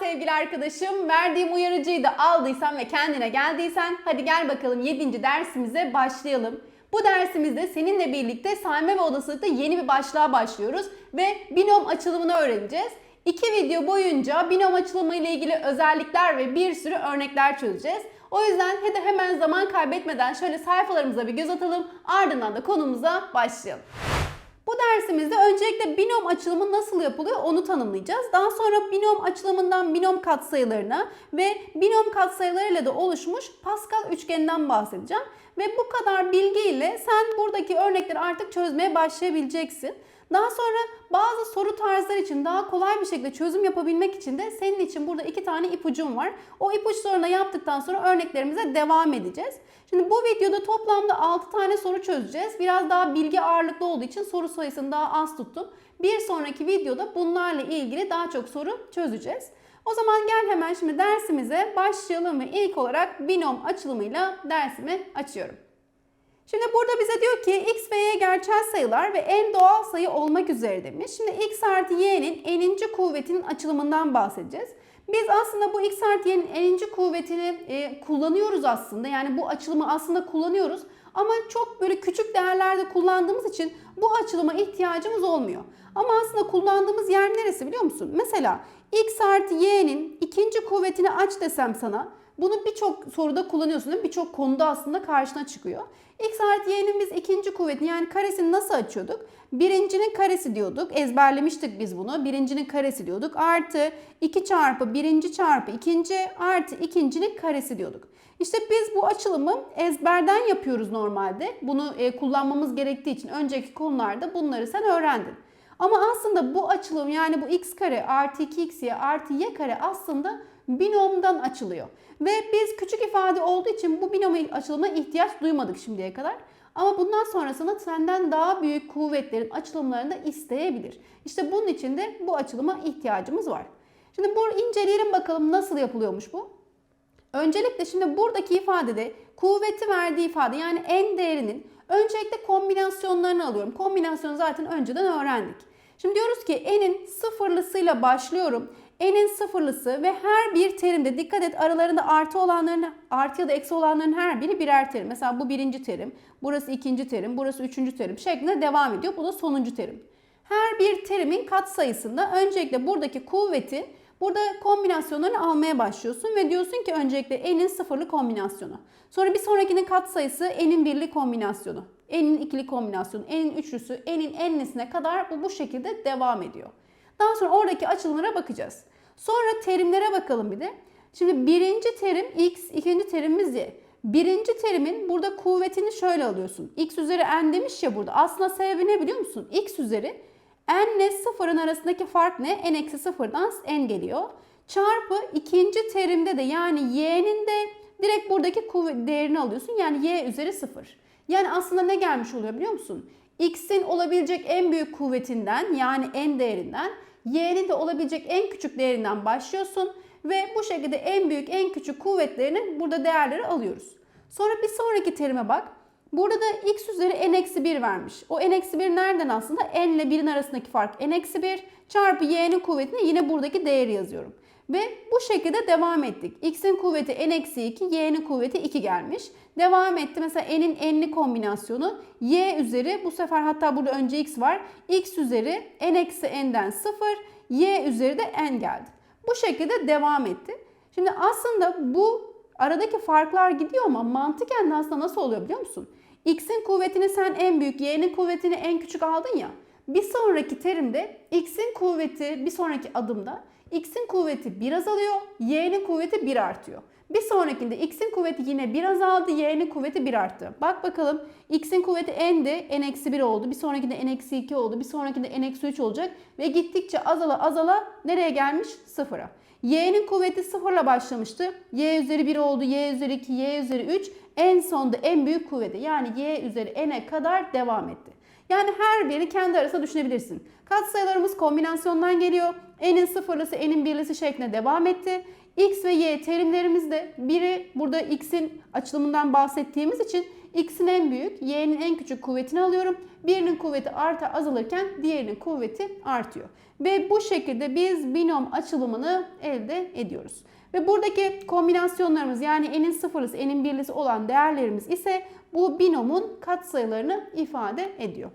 sevgili arkadaşım. Verdiğim uyarıcıyı da aldıysan ve kendine geldiysen hadi gel bakalım 7. dersimize başlayalım. Bu dersimizde seninle birlikte sayma ve olasılıkta yeni bir başlığa başlıyoruz ve binom açılımını öğreneceğiz. İki video boyunca binom açılımı ile ilgili özellikler ve bir sürü örnekler çözeceğiz. O yüzden hadi hemen zaman kaybetmeden şöyle sayfalarımıza bir göz atalım ardından da konumuza başlayalım. Bu dersimizde öncelikle binom açılımı nasıl yapılıyor onu tanımlayacağız. Daha sonra binom açılımından binom katsayılarına ve binom katsayılarıyla da oluşmuş Pascal üçgeninden bahsedeceğim. Ve bu kadar bilgiyle sen buradaki örnekleri artık çözmeye başlayabileceksin. Daha sonra bazı soru tarzları için daha kolay bir şekilde çözüm yapabilmek için de senin için burada iki tane ipucum var. O ipuçlarını yaptıktan sonra örneklerimize devam edeceğiz. Şimdi bu videoda toplamda 6 tane soru çözeceğiz. Biraz daha bilgi ağırlıklı olduğu için soru sayısını daha az tuttum. Bir sonraki videoda bunlarla ilgili daha çok soru çözeceğiz. O zaman gel hemen şimdi dersimize başlayalım ve ilk olarak binom açılımıyla dersimi açıyorum. Şimdi burada bize diyor ki x ve y gerçel sayılar ve en doğal sayı olmak üzere demiş. Şimdi x artı y'nin eninci kuvvetinin açılımından bahsedeceğiz. Biz aslında bu x artı y'nin eninci kuvvetini e, kullanıyoruz aslında. Yani bu açılımı aslında kullanıyoruz. Ama çok böyle küçük değerlerde kullandığımız için bu açılıma ihtiyacımız olmuyor. Ama aslında kullandığımız yer neresi biliyor musun? Mesela x artı y'nin ikinci kuvvetini aç desem sana bunu birçok soruda kullanıyorsun değil? Birçok konuda aslında karşına çıkıyor. X artı y'nin biz ikinci kuvvetini yani karesini nasıl açıyorduk? Birincinin karesi diyorduk. Ezberlemiştik biz bunu. Birincinin karesi diyorduk. Artı 2 çarpı birinci çarpı ikinci artı ikincinin karesi diyorduk. İşte biz bu açılımı ezberden yapıyoruz normalde. Bunu e, kullanmamız gerektiği için önceki konularda bunları sen öğrendin. Ama aslında bu açılım yani bu x kare artı 2xy artı y kare aslında binomdan açılıyor. Ve biz küçük ifade olduğu için bu binom açılımına ihtiyaç duymadık şimdiye kadar. Ama bundan sonrasında senden daha büyük kuvvetlerin açılımlarını da isteyebilir. İşte bunun için de bu açılıma ihtiyacımız var. Şimdi bu inceleyelim bakalım nasıl yapılıyormuş bu. Öncelikle şimdi buradaki ifadede kuvveti verdiği ifade yani en değerinin öncelikle kombinasyonlarını alıyorum. Kombinasyonu zaten önceden öğrendik. Şimdi diyoruz ki n'in sıfırlısıyla başlıyorum. N'in sıfırlısı ve her bir terimde dikkat et aralarında artı olanların artı ya da eksi olanların her biri birer terim. Mesela bu birinci terim, burası ikinci terim, burası üçüncü terim şeklinde devam ediyor. Bu da sonuncu terim. Her bir terimin kat sayısında öncelikle buradaki kuvveti burada kombinasyonlarını almaya başlıyorsun ve diyorsun ki öncelikle n'in sıfırlı kombinasyonu. Sonra bir sonrakinin kat sayısı n'in birli kombinasyonu, n'in ikili kombinasyonu, n'in üçlüsü, n'in enlisine kadar bu bu şekilde devam ediyor. Daha sonra oradaki açılımlara bakacağız. Sonra terimlere bakalım bir de. Şimdi birinci terim x, ikinci terimimiz y. Birinci terimin burada kuvvetini şöyle alıyorsun. x üzeri n demiş ya burada. Aslında sebebi ne biliyor musun? x üzeri n ile sıfırın arasındaki fark ne? n eksi sıfırdan n geliyor. Çarpı ikinci terimde de yani y'nin de direkt buradaki kuvvet değerini alıyorsun. Yani y üzeri sıfır. Yani aslında ne gelmiş oluyor biliyor musun? x'in olabilecek en büyük kuvvetinden yani n değerinden y'nin de olabilecek en küçük değerinden başlıyorsun ve bu şekilde en büyük en küçük kuvvetlerinin burada değerleri alıyoruz. Sonra bir sonraki terime bak. Burada da x üzeri n-1 vermiş. O n-1 nereden aslında? n ile 1'in arasındaki fark n-1 çarpı y'nin kuvvetini yine buradaki değeri yazıyorum. Ve bu şekilde devam ettik. X'in kuvveti n-2, y'nin kuvveti 2 gelmiş. Devam etti. Mesela n'in n'li kombinasyonu y üzeri bu sefer hatta burada önce x var. x üzeri n-n'den 0, y üzeri de n geldi. Bu şekilde devam etti. Şimdi aslında bu aradaki farklar gidiyor ama mantıken de aslında nasıl oluyor biliyor musun? X'in kuvvetini sen en büyük, y'nin kuvvetini en küçük aldın ya. Bir sonraki terimde x'in kuvveti bir sonraki adımda x'in kuvveti 1 azalıyor, y'nin kuvveti 1 artıyor. Bir sonrakinde x'in kuvveti yine 1 azaldı, y'nin kuvveti 1 arttı. Bak bakalım x'in kuvveti n'di, n-1 oldu. Bir sonrakinde n-2 oldu, bir sonrakinde n-3 olacak. Ve gittikçe azala azala nereye gelmiş? Sıfıra. y'nin kuvveti sıfırla başlamıştı. y üzeri 1 oldu, y üzeri 2, y üzeri 3. En sonda en büyük kuvveti yani y üzeri n'e kadar devam etti. Yani her biri kendi arasında düşünebilirsin. Katsayılarımız kombinasyondan geliyor. N'in sıfırlısı, n'in birlisi şeklinde devam etti. X ve Y terimlerimizde biri burada X'in açılımından bahsettiğimiz için x'in en büyük, y'nin en küçük kuvvetini alıyorum. Birinin kuvveti arta azalırken diğerinin kuvveti artıyor. Ve bu şekilde biz binom açılımını elde ediyoruz. Ve buradaki kombinasyonlarımız yani n'in sıfırlısı, n'in birlisi olan değerlerimiz ise bu binomun katsayılarını ifade ediyor.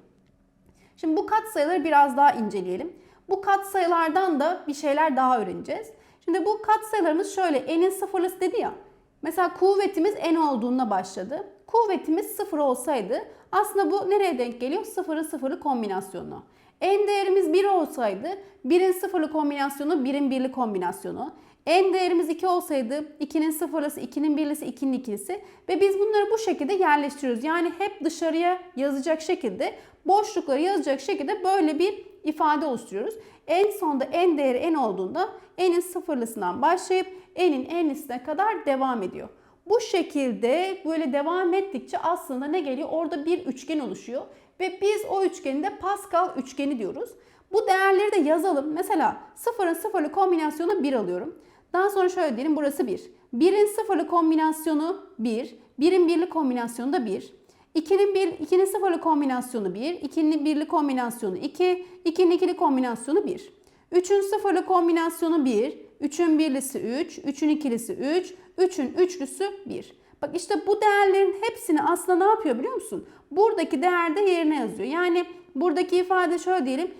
Şimdi bu katsayıları biraz daha inceleyelim. Bu katsayılardan da bir şeyler daha öğreneceğiz. Şimdi bu katsayılarımız şöyle n'in sıfırlısı dedi ya. Mesela kuvvetimiz n olduğunda başladı. Kuvvetimiz sıfır olsaydı aslında bu nereye denk geliyor? Sıfırı sıfırı kombinasyonu. N değerimiz 1 olsaydı 1'in sıfırlı kombinasyonu 1'in birli kombinasyonu. N değerimiz 2 olsaydı 2'nin sıfırlısı, 2'nin birlisi, 2'nin ikilisi ve biz bunları bu şekilde yerleştiriyoruz. Yani hep dışarıya yazacak şekilde, boşlukları yazacak şekilde böyle bir ifade oluşturuyoruz. En sonda n değeri n olduğunda n'in sıfırlısından başlayıp n'in n'lisine kadar devam ediyor. Bu şekilde böyle devam ettikçe aslında ne geliyor? Orada bir üçgen oluşuyor ve biz o üçgeni de Pascal üçgeni diyoruz. Bu değerleri de yazalım. Mesela sıfırın sıfırlı kombinasyonu 1 alıyorum. Daha sonra şöyle diyelim burası 1. 1'in sıfırlı kombinasyonu 1. 1'in birli kombinasyonu da 1. 2'nin bir, 2'nin sıfırlı kombinasyonu 1. 2'nin birli kombinasyonu 2. 2'nin ikili kombinasyonu 1. 3'ün sıfırlı kombinasyonu 1. 3'ün birlisi 3. 3'ün ikilisi 3. 3'ün üçlüsü 1. Bak işte bu değerlerin hepsini aslında ne yapıyor biliyor musun? Buradaki değer de yerine yazıyor. Yani buradaki ifade şöyle diyelim.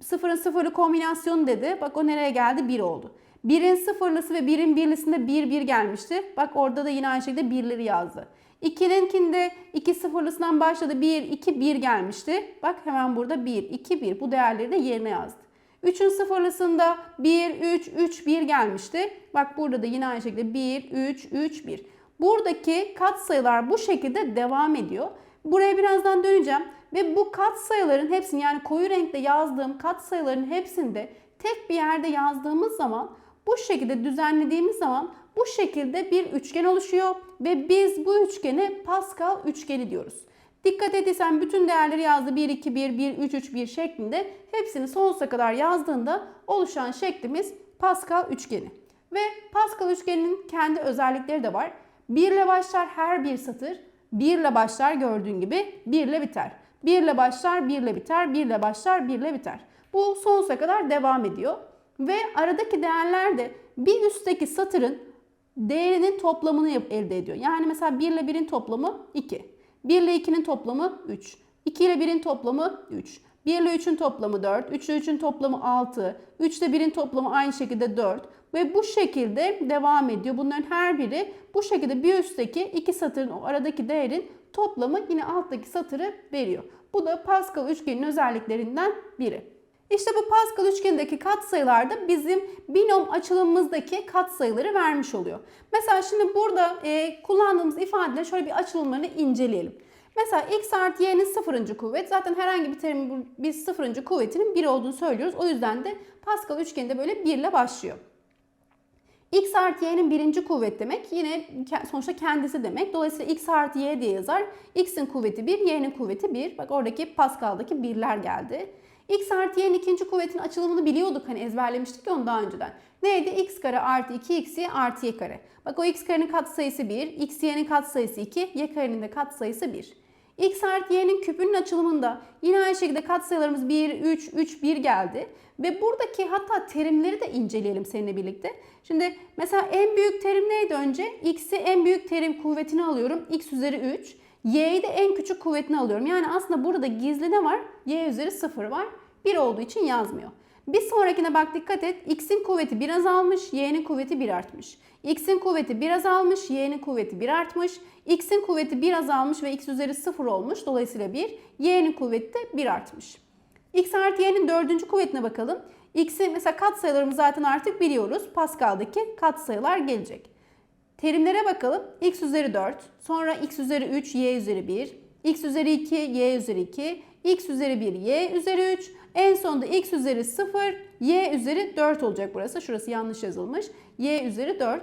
Sıfırın sıfırlı kombinasyonu dedi. Bak o nereye geldi? 1 oldu. 1'in sıfırlısı ve 1'in birlisinde 1 1 gelmişti. Bak orada da yine aynı şekilde birleri yazdı. 2'ninkinde 2 sıfırlısından başladı. 1 2 1 gelmişti. Bak hemen burada 1 2 1 bu değerleri de yerine yazdı. 3'ün sıfırlısında 1 3 3 1 gelmişti. Bak burada da yine aynı şekilde 1 3 3 1. Buradaki katsayılar bu şekilde devam ediyor. Buraya birazdan döneceğim ve bu katsayıların hepsini yani koyu renkte yazdığım katsayıların hepsinde tek bir yerde yazdığımız zaman bu şekilde düzenlediğimiz zaman bu şekilde bir üçgen oluşuyor ve biz bu üçgene Pascal üçgeni diyoruz. Dikkat edilsen bütün değerleri yazdı 1 2 1 1 3 3 1 şeklinde hepsini sonsuza kadar yazdığında oluşan şeklimiz Pascal üçgeni. Ve Pascal üçgeninin kendi özellikleri de var. 1 ile başlar her bir satır, 1 ile başlar gördüğün gibi 1 ile biter. 1 ile başlar, 1 ile biter, 1 ile başlar, 1 ile biter. Bu sonsuza kadar devam ediyor. Ve aradaki değerler de bir üstteki satırın değerinin toplamını elde ediyor. Yani mesela 1 ile 1'in toplamı 2. 1 ile 2'nin toplamı 3. 2 ile 1'in toplamı 3. 1 ile 3'ün toplamı 4. 3 ile 3'ün toplamı 6. 3 ile 1'in toplamı aynı şekilde 4. Ve bu şekilde devam ediyor. Bunların her biri bu şekilde bir üstteki iki satırın o aradaki değerin toplamı yine alttaki satırı veriyor. Bu da Pascal üçgenin özelliklerinden biri. İşte bu Pascal üçgenindeki katsayılar bizim binom açılımımızdaki katsayıları vermiş oluyor. Mesela şimdi burada e, kullandığımız ifadeler şöyle bir açılımlarını inceleyelim. Mesela x artı y'nin sıfırıncı kuvvet. Zaten herhangi bir terim biz sıfırıncı kuvvetinin 1 olduğunu söylüyoruz. O yüzden de Pascal üçgeninde böyle 1 ile başlıyor. x artı y'nin birinci kuvvet demek yine sonuçta kendisi demek. Dolayısıyla x artı y diye yazar. x'in kuvveti 1, y'nin kuvveti 1. Bak oradaki Pascal'daki birler geldi. X artı y'nin ikinci kuvvetin açılımını biliyorduk. Hani ezberlemiştik onu daha önceden. Neydi? x kare artı 2xy artı y kare. Bak o x karenin katsayısı 1, x y'nin katsayısı 2, y karenin de katsayısı 1. x artı y'nin küpünün açılımında yine aynı şekilde katsayılarımız 1, 3, 3, 1 geldi. Ve buradaki hatta terimleri de inceleyelim seninle birlikte. Şimdi mesela en büyük terim neydi önce? X'i en büyük terim kuvvetini alıyorum. X üzeri 3. Y'yi de en küçük kuvvetini alıyorum. Yani aslında burada gizli ne var? Y üzeri 0 var. 1 olduğu için yazmıyor. Bir sonrakine bak dikkat et. X'in kuvveti 1 azalmış, Y'nin kuvveti 1 artmış. X'in kuvveti 1 azalmış, Y'nin kuvveti 1 artmış. X'in kuvveti 1 azalmış ve X üzeri 0 olmuş. Dolayısıyla 1. Y'nin kuvveti de 1 artmış. X artı Y'nin dördüncü kuvvetine bakalım. X'i mesela katsayılarımızı zaten artık biliyoruz. Pascal'daki katsayılar gelecek. Terimlere bakalım. X üzeri 4, sonra X üzeri 3, Y üzeri 1, X üzeri 2, Y üzeri 2, X üzeri 1, Y üzeri 3, en sonunda X üzeri 0, Y üzeri 4 olacak burası. Şurası yanlış yazılmış. Y üzeri 4.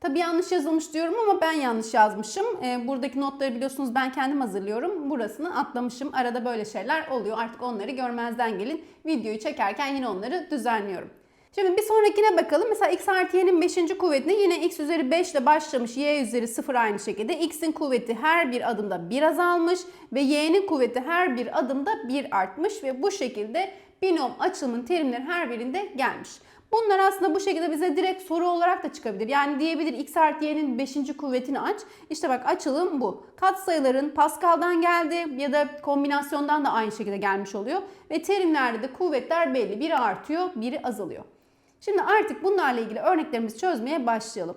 Tabii yanlış yazılmış diyorum ama ben yanlış yazmışım. E, buradaki notları biliyorsunuz ben kendim hazırlıyorum. Burasını atlamışım. Arada böyle şeyler oluyor. Artık onları görmezden gelin. Videoyu çekerken yine onları düzenliyorum. Şimdi bir sonrakine bakalım. Mesela x artı y'nin 5. kuvvetine yine x üzeri 5 ile başlamış. y üzeri 0 aynı şekilde. x'in kuvveti her bir adımda 1 azalmış ve y'nin kuvveti her bir adımda 1 artmış ve bu şekilde binom açılımın terimleri her birinde gelmiş. Bunlar aslında bu şekilde bize direkt soru olarak da çıkabilir. Yani diyebilir x artı y'nin 5. kuvvetini aç. İşte bak açılım bu. Katsayıların Pascal'dan geldi ya da kombinasyondan da aynı şekilde gelmiş oluyor. Ve terimlerde de kuvvetler belli. Biri artıyor, biri azalıyor. Şimdi artık bunlarla ilgili örneklerimizi çözmeye başlayalım.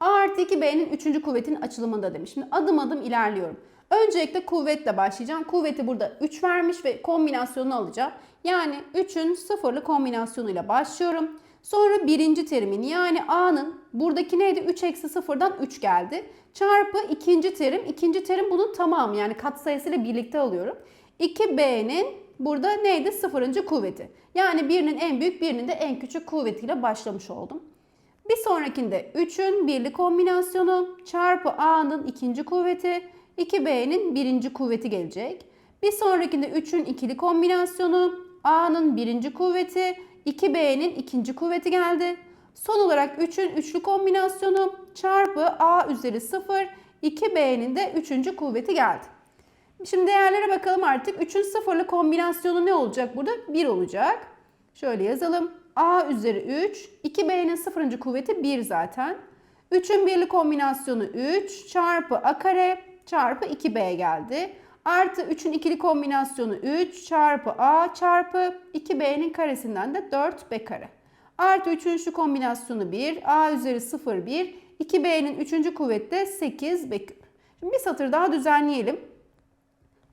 A artı 2B'nin 3. kuvvetin açılımında demiş. Şimdi adım adım ilerliyorum. Öncelikle kuvvetle başlayacağım. Kuvveti burada 3 vermiş ve kombinasyonunu alacağım. Yani 3'ün sıfırlı kombinasyonuyla başlıyorum. Sonra birinci terimin yani A'nın buradaki neydi? 3 eksi sıfırdan 3 geldi. Çarpı ikinci terim. İkinci terim bunun tamamı yani katsayısıyla birlikte alıyorum. 2B'nin burada neydi? Sıfırıncı kuvveti. Yani birinin en büyük birinin de en küçük kuvvetiyle başlamış oldum. Bir sonrakinde 3'ün birli kombinasyonu çarpı A'nın ikinci kuvveti 2B'nin birinci kuvveti gelecek. Bir sonrakinde 3'ün ikili kombinasyonu A'nın birinci kuvveti 2B'nin ikinci kuvveti geldi. Son olarak 3'ün üçlü kombinasyonu çarpı A üzeri 0 2B'nin de üçüncü kuvveti geldi. Şimdi değerlere bakalım artık. 3'ün sıfırlı kombinasyonu ne olacak burada? 1 olacak. Şöyle yazalım. A üzeri 3. 2B'nin sıfırıncı kuvveti 1 zaten. 3'ün birli kombinasyonu 3 çarpı A kare çarpı 2B geldi. Artı 3'ün ikili kombinasyonu 3 çarpı A çarpı 2B'nin karesinden de 4B kare. Artı 3'ün şu kombinasyonu 1. A üzeri 0 1. 2B'nin 3. kuvveti de 8B küp. Şimdi bir satır daha düzenleyelim.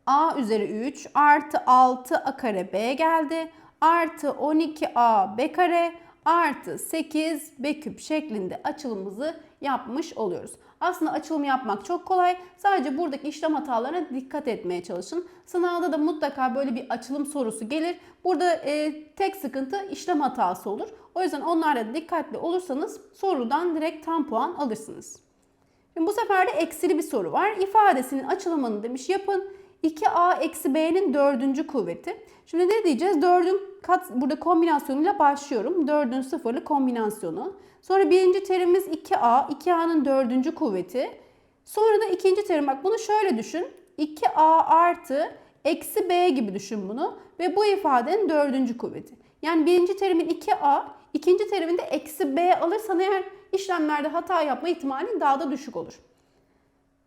A üzeri 3 artı 6 A kare B geldi. Artı 12A B kare artı 8 B küp şeklinde açılımımızı yapmış oluyoruz. Aslında açılım yapmak çok kolay. Sadece buradaki işlem hatalarına dikkat etmeye çalışın. Sınavda da mutlaka böyle bir açılım sorusu gelir. Burada e, tek sıkıntı işlem hatası olur. O yüzden onlarla dikkatli olursanız sorudan direkt tam puan alırsınız. Şimdi bu sefer de eksili bir soru var. İfadesinin açılımını demiş yapın. 2a eksi b'nin dördüncü kuvveti. Şimdi ne diyeceğiz? 4'ün kat burada kombinasyonuyla başlıyorum. 4'ün sıfırlı kombinasyonu. Sonra birinci terimimiz 2a. 2a'nın dördüncü kuvveti. Sonra da ikinci terim. Bak bunu şöyle düşün. 2a artı eksi b gibi düşün bunu. Ve bu ifadenin dördüncü kuvveti. Yani birinci terimin 2a, ikinci teriminde eksi b alırsan eğer işlemlerde hata yapma ihtimalin daha da düşük olur.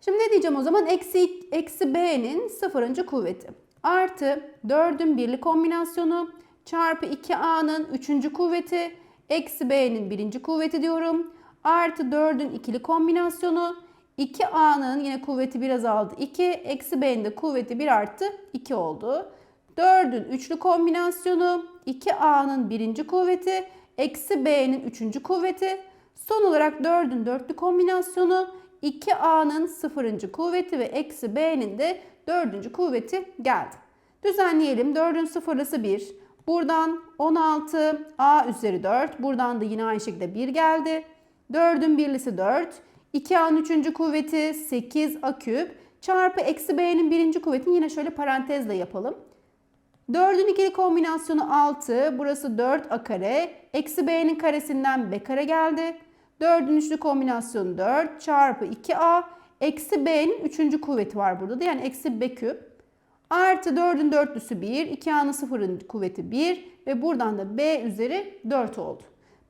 Şimdi ne diyeceğim o zaman? Eksi, eksi b'nin sıfırıncı kuvveti. Artı 4'ün birli kombinasyonu çarpı 2a'nın üçüncü kuvveti eksi b'nin birinci kuvveti diyorum. Artı 4'ün ikili kombinasyonu 2a'nın yine kuvveti biraz azaldı 2 eksi b'nin de kuvveti 1 arttı 2 oldu. 4'ün üçlü kombinasyonu 2a'nın birinci kuvveti eksi b'nin üçüncü kuvveti. Son olarak 4'ün dörtlü kombinasyonu 2a'nın sıfırıncı kuvveti ve eksi b'nin de dördüncü kuvveti geldi. Düzenleyelim. 4'ün sıfırlısı 1. Buradan 16 a üzeri 4. Buradan da yine aynı şekilde 1 geldi. 4'ün birlisi 4. 2a'nın üçüncü kuvveti 8 a küp. Çarpı eksi b'nin birinci kuvvetini yine şöyle parantezle yapalım. 4'ün ikili kombinasyonu 6. Burası 4 a kare. Eksi b'nin karesinden b kare geldi. 4'ün üçlü kombinasyonu 4 çarpı 2a eksi b'nin üçüncü kuvveti var burada da yani eksi b küp. Artı 4'ün dörtlüsü 1, 2a'nın sıfırın kuvveti 1 ve buradan da b üzeri 4 oldu.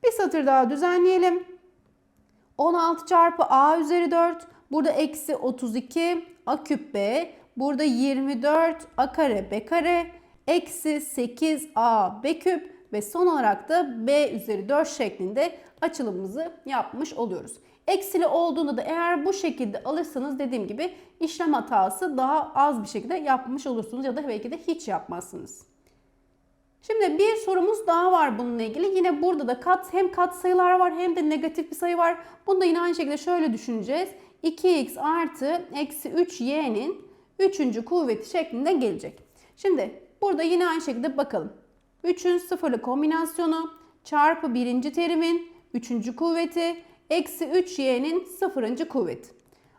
Bir satır daha düzenleyelim. 16 çarpı a üzeri 4, burada eksi 32 a küp b, burada 24 a kare b kare, eksi 8 a b küp ve son olarak da b üzeri 4 şeklinde açılımımızı yapmış oluyoruz. Eksili olduğunda da eğer bu şekilde alırsanız dediğim gibi işlem hatası daha az bir şekilde yapmış olursunuz ya da belki de hiç yapmazsınız. Şimdi bir sorumuz daha var bununla ilgili. Yine burada da kat hem kat sayılar var hem de negatif bir sayı var. Bunu da yine aynı şekilde şöyle düşüneceğiz. 2x artı eksi 3y'nin 3. kuvveti şeklinde gelecek. Şimdi burada yine aynı şekilde bakalım. 3'ün sıfırlı kombinasyonu çarpı birinci terimin 3. kuvveti eksi 3y'nin 0. kuvveti.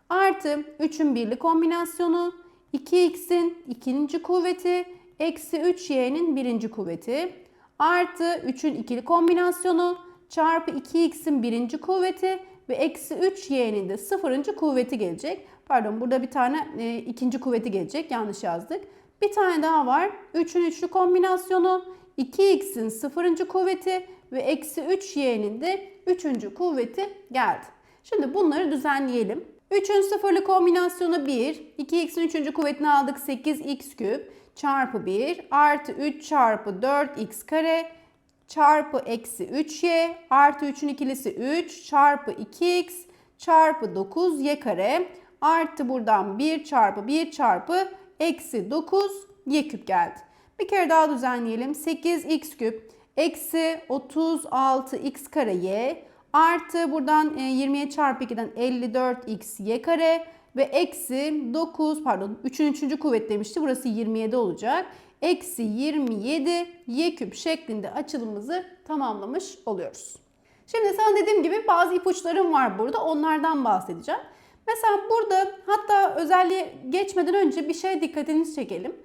Artı 3'ün birli kombinasyonu 2x'in ikinci kuvveti eksi 3y'nin birinci kuvveti. artı 3'ün ikili kombinasyonu çarpı 2x'in birinci kuvveti ve eksi 3y'nin de sıfırıncı kuvveti gelecek. Pardon burada bir tane e, ikinci kuvveti gelecek. Yanlış yazdık. Bir tane daha var. 3'ün üçlü kombinasyonu 2x'in sıfırıncı kuvveti ve eksi 3y'nin de üçüncü kuvveti geldi. Şimdi bunları düzenleyelim. 3'ün sıfırlı kombinasyonu 1. 2x'in üçüncü kuvvetini aldık 8x küp çarpı 1 artı 3 çarpı 4x kare çarpı eksi 3y artı 3'ün ikilisi 3 çarpı 2x çarpı 9y kare artı buradan 1 çarpı 1 çarpı eksi 9 y küp geldi. Bir kere daha düzenleyelim. 8x küp eksi 36x kare y artı buradan 20'ye çarpı 2'den 54x y kare ve eksi 9 pardon 3'ün 3. kuvvet demişti. Burası 27 olacak. Eksi 27 y küp şeklinde açılımımızı tamamlamış oluyoruz. Şimdi sana dediğim gibi bazı ipuçlarım var burada. Onlardan bahsedeceğim. Mesela burada hatta özelliğe geçmeden önce bir şeye dikkatinizi çekelim.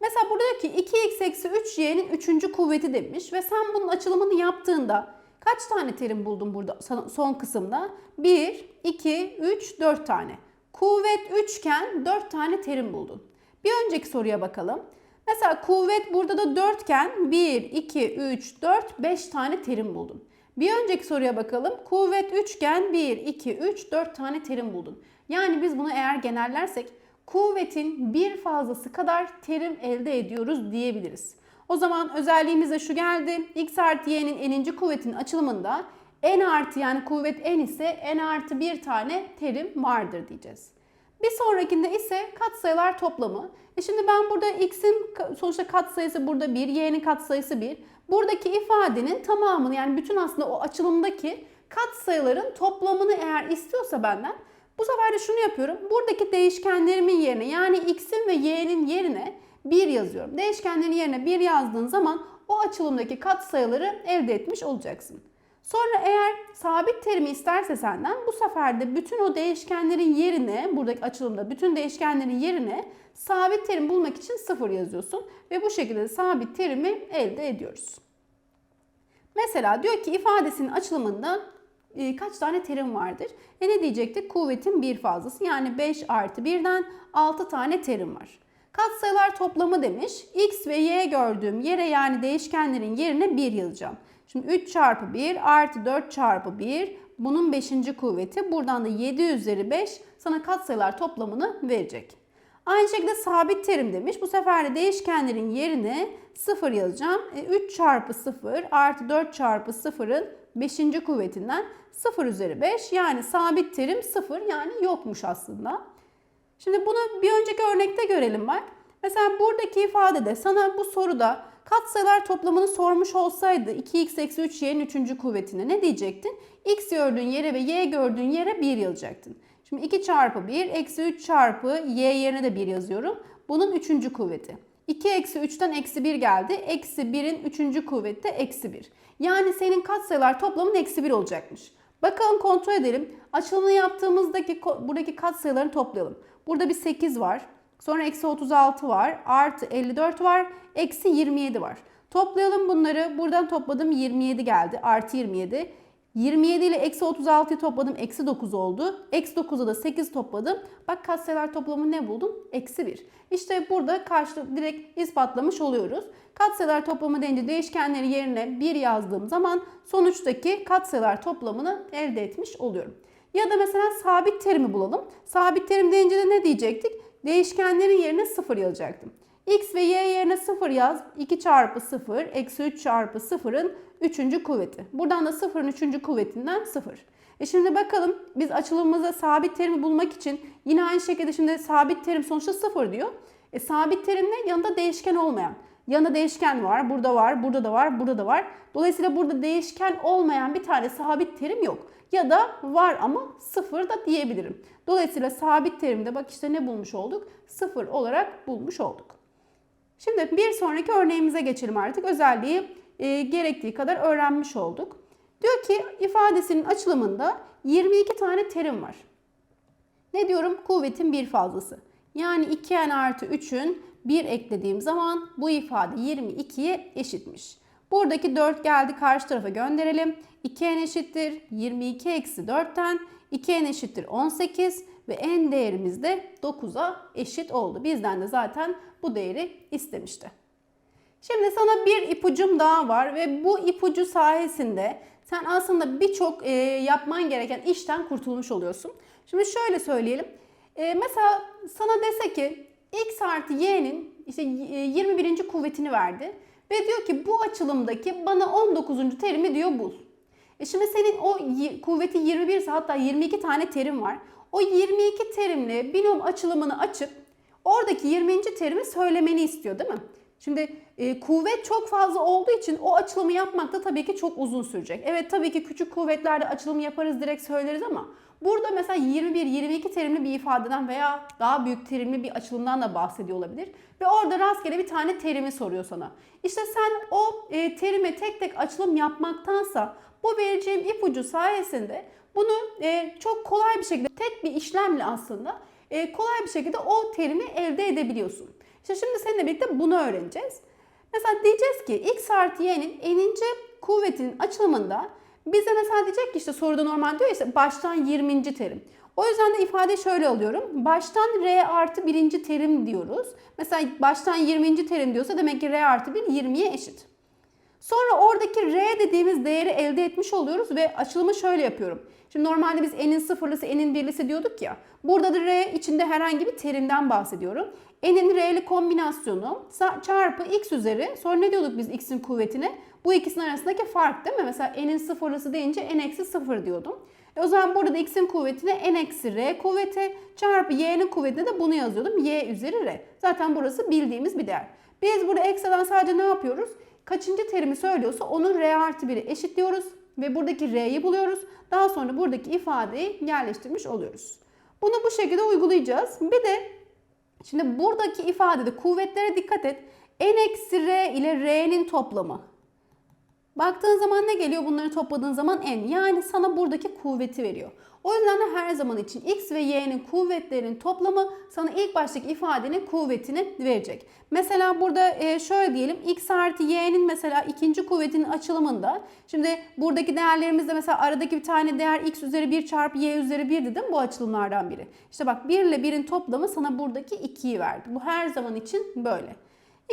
Mesela burada ki 2x eksi 3y'nin 3. kuvveti demiş ve sen bunun açılımını yaptığında kaç tane terim buldun burada son kısımda? 1, 2, 3, 4 tane. Kuvvet 3 iken 4 tane terim buldun. Bir önceki soruya bakalım. Mesela kuvvet burada da 4 iken 1, 2, 3, 4, 5 tane terim buldun. Bir önceki soruya bakalım. Kuvvet 3 iken 1, 2, 3, 4 tane terim buldun. Yani biz bunu eğer genellersek kuvvetin bir fazlası kadar terim elde ediyoruz diyebiliriz. O zaman özelliğimiz de şu geldi. X artı y'nin eninci kuvvetin açılımında n artı yani kuvvet n ise n artı bir tane terim vardır diyeceğiz. Bir sonrakinde ise katsayılar toplamı. E şimdi ben burada x'in sonuçta katsayısı burada 1, y'nin katsayısı 1. Buradaki ifadenin tamamını yani bütün aslında o açılımdaki katsayıların toplamını eğer istiyorsa benden bu sefer de şunu yapıyorum. Buradaki değişkenlerimin yerine yani x'in ve y'nin yerine 1 yazıyorum. Değişkenlerin yerine 1 yazdığın zaman o açılımdaki katsayıları elde etmiş olacaksın. Sonra eğer sabit terimi isterse senden bu sefer de bütün o değişkenlerin yerine buradaki açılımda bütün değişkenlerin yerine sabit terim bulmak için 0 yazıyorsun ve bu şekilde sabit terimi elde ediyoruz. Mesela diyor ki ifadesinin açılımında e, kaç tane terim vardır? E ne diyecektik? Kuvvetin bir fazlası yani 5 artı 1'den 6 tane terim var. Katsayılar toplamı demiş. X ve Y gördüğüm yere yani değişkenlerin yerine 1 yazacağım. Şimdi 3 çarpı 1 artı 4 çarpı 1 bunun 5. kuvveti. Buradan da 7 üzeri 5 sana katsayılar toplamını verecek. Aynı şekilde sabit terim demiş. Bu sefer de değişkenlerin yerine 0 yazacağım. E, 3 çarpı 0 artı 4 çarpı 0'ın 5. kuvvetinden 0 üzeri 5 yani sabit terim 0 yani yokmuş aslında. Şimdi bunu bir önceki örnekte görelim bak. Mesela buradaki ifadede sana bu soruda katsayılar toplamını sormuş olsaydı 2x eksi 3y'nin 3. kuvvetine ne diyecektin? x gördüğün yere ve y gördüğün yere 1 yazacaktın. Şimdi 2 çarpı 1 eksi 3 çarpı y yerine de 1 yazıyorum. Bunun 3. kuvveti. 2 eksi 3'ten eksi 1 geldi. Eksi 1'in 3. kuvveti de eksi 1. Yani senin katsayılar toplamın eksi 1 olacakmış. Bakalım kontrol edelim. Açılımını yaptığımızdaki buradaki katsayılarını toplayalım. Burada bir 8 var. Sonra eksi 36 var. Artı 54 var. Eksi 27 var. Toplayalım bunları. Buradan topladım 27 geldi. Artı 27. 27 ile eksi 36'yı topladım. Eksi 9 oldu. Eksi 9'a da 8 topladım. Bak katsayılar toplamı ne buldum? Eksi 1. İşte burada karşı direkt ispatlamış oluyoruz. Katsayılar toplamı deyince değişkenleri yerine 1 yazdığım zaman sonuçtaki katsayılar toplamını elde etmiş oluyorum. Ya da mesela sabit terimi bulalım. Sabit terim deyince de ne diyecektik? Değişkenlerin yerine 0 yazacaktım. X ve Y yerine 0 yaz. 2 çarpı 0 eksi 3 çarpı 0'ın 3. kuvveti. Buradan da 0'ın 3. kuvvetinden 0. E şimdi bakalım biz açılımımızda sabit terimi bulmak için yine aynı şekilde şimdi sabit terim sonuçta 0 diyor. E sabit terim ne? Yanında değişken olmayan. Yanında değişken var, burada var, burada da var, burada da var. Dolayısıyla burada değişken olmayan bir tane sabit terim yok. Ya da var ama sıfır da diyebilirim. Dolayısıyla sabit terimde bak işte ne bulmuş olduk? Sıfır olarak bulmuş olduk. Şimdi bir sonraki örneğimize geçelim artık. Özelliği e, gerektiği kadar öğrenmiş olduk. Diyor ki ifadesinin açılımında 22 tane terim var. Ne diyorum? Kuvvetin bir fazlası. Yani 2n artı 3'ün 1 eklediğim zaman bu ifade 22'ye eşitmiş. Buradaki 4 geldi karşı tarafa gönderelim. 2n eşittir 22 eksi 4'ten 2n eşittir 18 ve n değerimiz de 9'a eşit oldu. Bizden de zaten bu değeri istemişti. Şimdi sana bir ipucum daha var ve bu ipucu sayesinde sen aslında birçok e, yapman gereken işten kurtulmuş oluyorsun. Şimdi şöyle söyleyelim. E, mesela sana dese ki x artı y'nin işte e, 21. kuvvetini verdi ve diyor ki bu açılımdaki bana 19. terimi diyor bul. E şimdi senin o kuvveti 21 ise hatta 22 tane terim var. O 22 terimli binom açılımını açıp oradaki 20. terimi söylemeni istiyor değil mi? Şimdi e, kuvvet çok fazla olduğu için o açılımı yapmak da tabii ki çok uzun sürecek. Evet tabii ki küçük kuvvetlerde açılım yaparız direkt söyleriz ama burada mesela 21-22 terimli bir ifadeden veya daha büyük terimli bir açılımdan da bahsediyor olabilir. Ve orada rastgele bir tane terimi soruyor sana. İşte sen o e, terime tek tek açılım yapmaktansa bu vereceğim ipucu sayesinde bunu e, çok kolay bir şekilde tek bir işlemle aslında e, kolay bir şekilde o terimi elde edebiliyorsun. İşte şimdi seninle birlikte bunu öğreneceğiz. Mesela diyeceğiz ki x artı y'nin eninci kuvvetinin açılımında bize mesela diyecek ki işte soruda normal diyor işte baştan 20. terim. O yüzden de ifade şöyle alıyorum. Baştan r artı birinci terim diyoruz. Mesela baştan 20. terim diyorsa demek ki r artı 1 20'ye eşit. Sonra oradaki r dediğimiz değeri elde etmiş oluyoruz ve açılımı şöyle yapıyorum. Şimdi normalde biz n'in sıfırlısı, n'in birlisi diyorduk ya. Burada da r içinde herhangi bir terimden bahsediyorum. N'in r'li kombinasyonu çarpı x üzeri. Sonra ne diyorduk biz x'in kuvvetine? Bu ikisinin arasındaki fark değil mi? Mesela n'in sıfırlısı deyince n eksi sıfır diyordum. E o zaman burada da x'in kuvvetine n eksi r kuvveti çarpı y'nin kuvvetine de bunu yazıyordum. y üzeri r. Zaten burası bildiğimiz bir değer. Biz burada ekstradan sadece ne yapıyoruz? Kaçıncı terimi söylüyorsa onun r artı 1'i eşitliyoruz ve buradaki r'yi buluyoruz. Daha sonra buradaki ifadeyi yerleştirmiş oluyoruz. Bunu bu şekilde uygulayacağız. Bir de şimdi buradaki ifadede kuvvetlere dikkat et. n eksi r ile r'nin toplamı. Baktığın zaman ne geliyor? Bunları topladığın zaman n. Yani sana buradaki kuvveti veriyor. O yüzden de her zaman için x ve y'nin kuvvetlerinin toplamı sana ilk baştaki ifadenin kuvvetini verecek. Mesela burada e, şöyle diyelim x artı y'nin mesela ikinci kuvvetinin açılımında. Şimdi buradaki değerlerimizde mesela aradaki bir tane değer x üzeri 1 çarpı y üzeri 1 dedim bu açılımlardan biri. İşte bak 1 ile 1'in toplamı sana buradaki 2'yi verdi. Bu her zaman için böyle.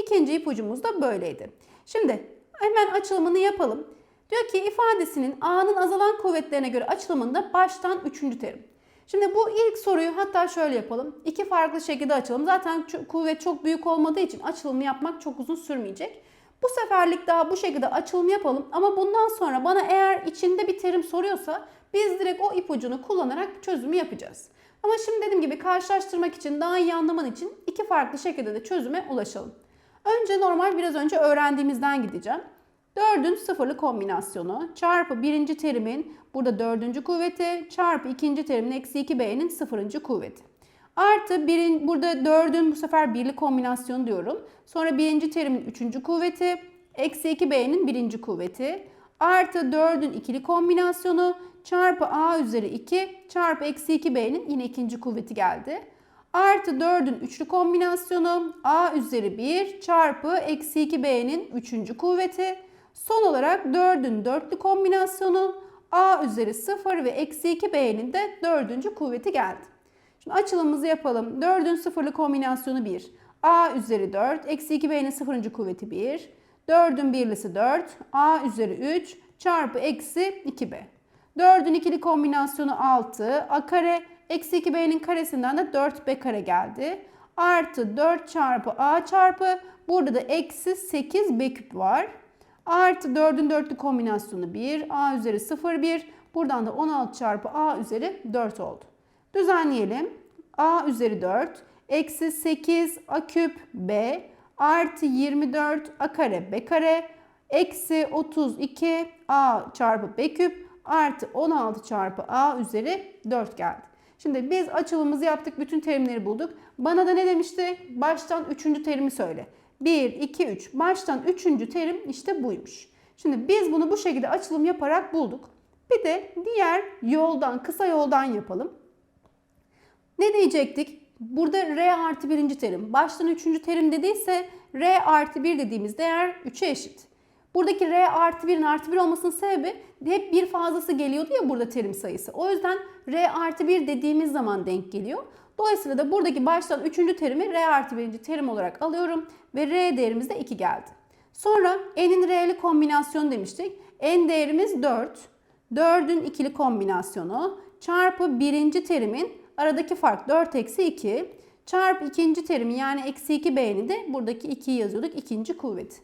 İkinci ipucumuz da böyleydi. Şimdi hemen açılımını yapalım. Diyor ki ifadesinin A'nın azalan kuvvetlerine göre açılımında baştan üçüncü terim. Şimdi bu ilk soruyu hatta şöyle yapalım. İki farklı şekilde açalım. Zaten kuvvet çok büyük olmadığı için açılımı yapmak çok uzun sürmeyecek. Bu seferlik daha bu şekilde açılım yapalım ama bundan sonra bana eğer içinde bir terim soruyorsa biz direkt o ipucunu kullanarak çözümü yapacağız. Ama şimdi dediğim gibi karşılaştırmak için daha iyi anlaman için iki farklı şekilde de çözüme ulaşalım. Önce normal biraz önce öğrendiğimizden gideceğim. 4'ün sıfırlı kombinasyonu çarpı birinci terimin burada dördüncü kuvveti çarpı ikinci terimin eksi 2b'nin sıfırıncı kuvveti. Artı birin, burada 4'ün bu sefer birli kombinasyonu diyorum. Sonra birinci terimin üçüncü kuvveti eksi 2b'nin birinci kuvveti. Artı 4'ün ikili kombinasyonu çarpı a üzeri 2 çarpı eksi 2b'nin yine ikinci kuvveti geldi. Artı 4'ün üçlü kombinasyonu a üzeri 1 çarpı eksi 2b'nin üçüncü kuvveti. Son olarak 4'ün dörtlü kombinasyonu a üzeri 0 ve eksi 2b'nin de dördüncü kuvveti geldi. Şimdi açılımımızı yapalım. 4'ün sıfırlı kombinasyonu 1. a üzeri 4, eksi 2b'nin sıfırıncı kuvveti 1. 4'ün birlisi 4, a üzeri 3 çarpı eksi 2b. 4'ün ikili kombinasyonu 6, a kare, eksi 2b'nin karesinden de 4b kare geldi. Artı 4 çarpı a çarpı, burada da eksi 8b küp var. Artı 4'ün dörtlü kombinasyonu 1. A üzeri 0, 1. Buradan da 16 çarpı A üzeri 4 oldu. Düzenleyelim. A üzeri 4. Eksi 8 A küp B. Artı 24 A kare B kare. Eksi 32 A çarpı B küp. Artı 16 çarpı A üzeri 4 geldi. Şimdi biz açılımımızı yaptık. Bütün terimleri bulduk. Bana da ne demişti? Baştan 3. terimi söyle. 1, 2, 3. Baştan 3. terim işte buymuş. Şimdi biz bunu bu şekilde açılım yaparak bulduk. Bir de diğer yoldan, kısa yoldan yapalım. Ne diyecektik? Burada R artı birinci terim. Baştan üçüncü terim dediyse R artı 1 dediğimiz değer 3'e eşit. Buradaki R artı 1'in artı 1 olmasının sebebi hep bir fazlası geliyordu ya burada terim sayısı. O yüzden R artı 1 dediğimiz zaman denk geliyor. Dolayısıyla da buradaki baştan 3. terimi R artı 1. terim olarak alıyorum ve R değerimiz de 2 geldi. Sonra n'in r'li kombinasyonu demiştik. n değerimiz 4. 4'ün ikili kombinasyonu çarpı birinci terimin aradaki fark 4 eksi 2 çarpı ikinci terimi yani eksi 2 b'ni de buradaki 2'yi yazıyorduk ikinci kuvvet.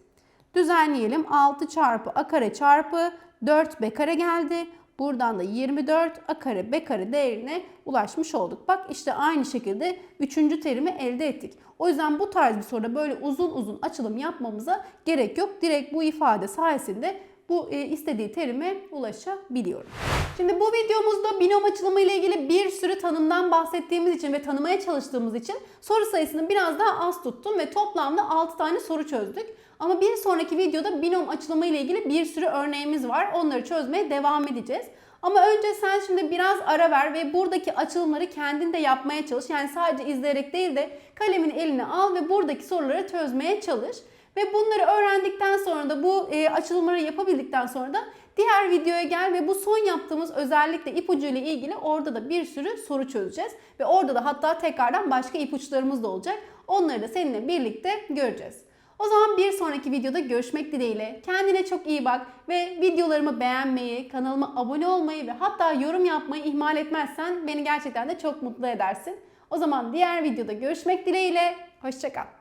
Düzenleyelim 6 çarpı a kare çarpı 4 b kare geldi. Buradan da 24 a kare b kare değerine ulaşmış olduk. Bak işte aynı şekilde üçüncü terimi elde ettik. O yüzden bu tarz bir soruda böyle uzun uzun açılım yapmamıza gerek yok. Direkt bu ifade sayesinde bu e, istediği terime ulaşabiliyorum. Şimdi bu videomuzda binom açılımı ile ilgili bir sürü tanımdan bahsettiğimiz için ve tanımaya çalıştığımız için soru sayısını biraz daha az tuttum ve toplamda 6 tane soru çözdük. Ama bir sonraki videoda binom açılımı ile ilgili bir sürü örneğimiz var. Onları çözmeye devam edeceğiz. Ama önce sen şimdi biraz ara ver ve buradaki açılımları kendin de yapmaya çalış. Yani sadece izleyerek değil de kalemini eline al ve buradaki soruları çözmeye çalış. Ve bunları öğrendikten sonra da bu e, açılımları yapabildikten sonra da diğer videoya gel ve bu son yaptığımız özellikle ipucu ile ilgili orada da bir sürü soru çözeceğiz. Ve orada da hatta tekrardan başka ipuçlarımız da olacak. Onları da seninle birlikte göreceğiz. O zaman bir sonraki videoda görüşmek dileğiyle. Kendine çok iyi bak ve videolarımı beğenmeyi, kanalıma abone olmayı ve hatta yorum yapmayı ihmal etmezsen beni gerçekten de çok mutlu edersin. O zaman diğer videoda görüşmek dileğiyle. Hoşçakal.